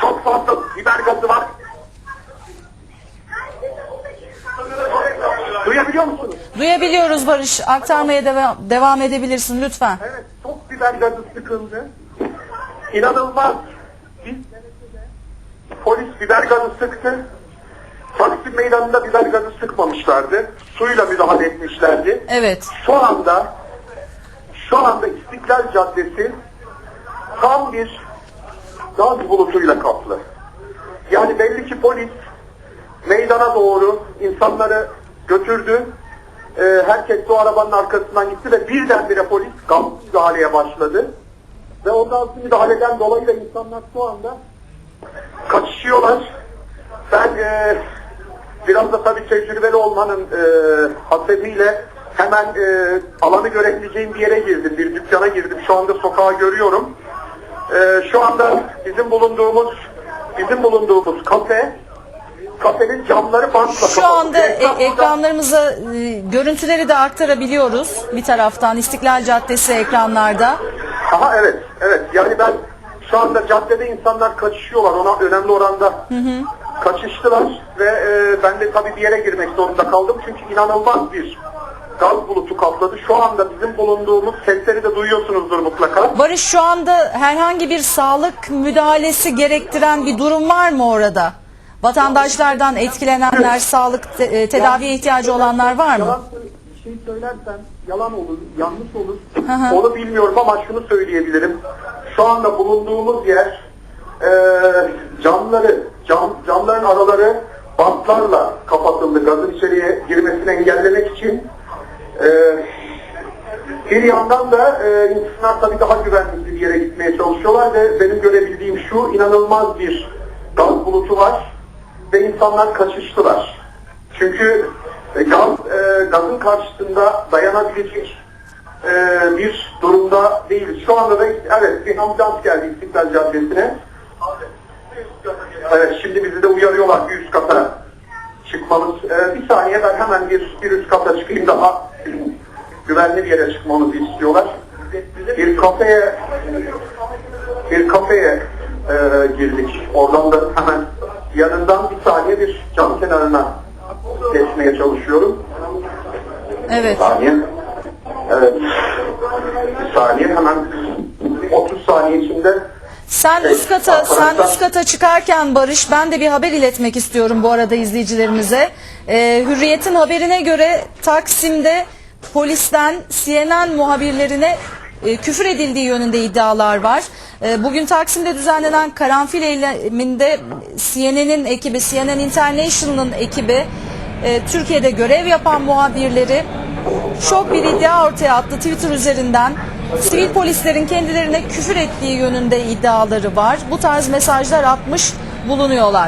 Çok fazla biber gazı var. Duyabiliyor musunuz? Duyabiliyoruz Barış. Aktarmaya deva- devam edebilirsin lütfen. Evet, çok biber gazı sıkıldı. İnanılmaz. Biz polis biber gazı sıktı. Taksim meydanında biber gazı sıkmamışlardı. Suyla müdahale etmişlerdi. Evet. Şu anda şu anda İstiklal Caddesi tam bir gaz bulutuyla kaplı. Yani belli ki polis meydana doğru insanları götürdü. Ee, herkes o arabanın arkasından gitti ve birdenbire polis gaz müdahaleye başladı. Ve o gaz müdahaleden dolayı da insanlar şu anda kaçışıyorlar. Ben e, biraz da tabii tecrübeli olmanın e, hasebiyle hemen e, alanı görebileceğim bir yere girdim. Bir dükkana girdim. Şu anda sokağı görüyorum. E, şu anda bizim bulunduğumuz bizim bulunduğumuz kafe kafenin camları bantla Şu kapalı. anda e- ekranlarımıza e, görüntüleri de aktarabiliyoruz. Bir taraftan İstiklal Caddesi ekranlarda. Aha evet, evet. Yani ben şu anda caddede insanlar kaçışıyorlar. Ona önemli oranda kaçıştılar ve e, ben de tabii bir yere girmek zorunda kaldım. Çünkü inanılmaz bir gaz bulutu kapladı. Şu anda bizim bulunduğumuz sesleri de duyuyorsunuzdur Barış şu anda herhangi bir sağlık müdahalesi gerektiren bir durum var mı orada? Vatandaşlardan etkilenenler, sağlık te- e, tedaviye ihtiyacı olanlar var mı? Yalan bir şey söylersem yalan olur, yanlış olur. Onu bilmiyorum ama şunu söyleyebilirim. Şu anda bulunduğumuz yer e, camları, cam, camların araları bantlarla kapatıldı. Gazın içeriye girmesini engellemek için. Bir yandan da e, insanlar tabii daha güvenli bir yere gitmeye çalışıyorlar ve benim görebildiğim şu inanılmaz bir gaz bulutu var ve insanlar kaçıştılar. Çünkü e, gaz e, gazın karşısında dayanabilecek e, bir durumda değiliz. Şu anda da evet bir ambulans geldi İstiklal Caddesi'ne. Evet şimdi bizi de uyarıyorlar bir üst kata çıkmamız. E, bir saniye ben hemen bir, bir üst kata çıkayım daha güvenli bir yere çıkmamızı istiyorlar. Bir kafeye bir kafeye e, girdik. Oradan da hemen yanından bir saniye bir cam kenarına geçmeye çalışıyorum. Evet. Bir saniye. Evet. Bir saniye hemen 30 saniye içinde Sen Evet, üst kata, sen üst kata çıkarken Barış, ben de bir haber iletmek istiyorum bu arada izleyicilerimize. Ee, Hürriyet'in haberine göre Taksim'de polisten CNN muhabirlerine e, küfür edildiği yönünde iddialar var. E, bugün Taksim'de düzenlenen karanfil eyleminde CNN'in ekibi, CNN International'ın ekibi, e, Türkiye'de görev yapan muhabirleri şok bir iddia ortaya attı Twitter üzerinden. Sivil polislerin kendilerine küfür ettiği yönünde iddiaları var. Bu tarz mesajlar atmış bulunuyorlar.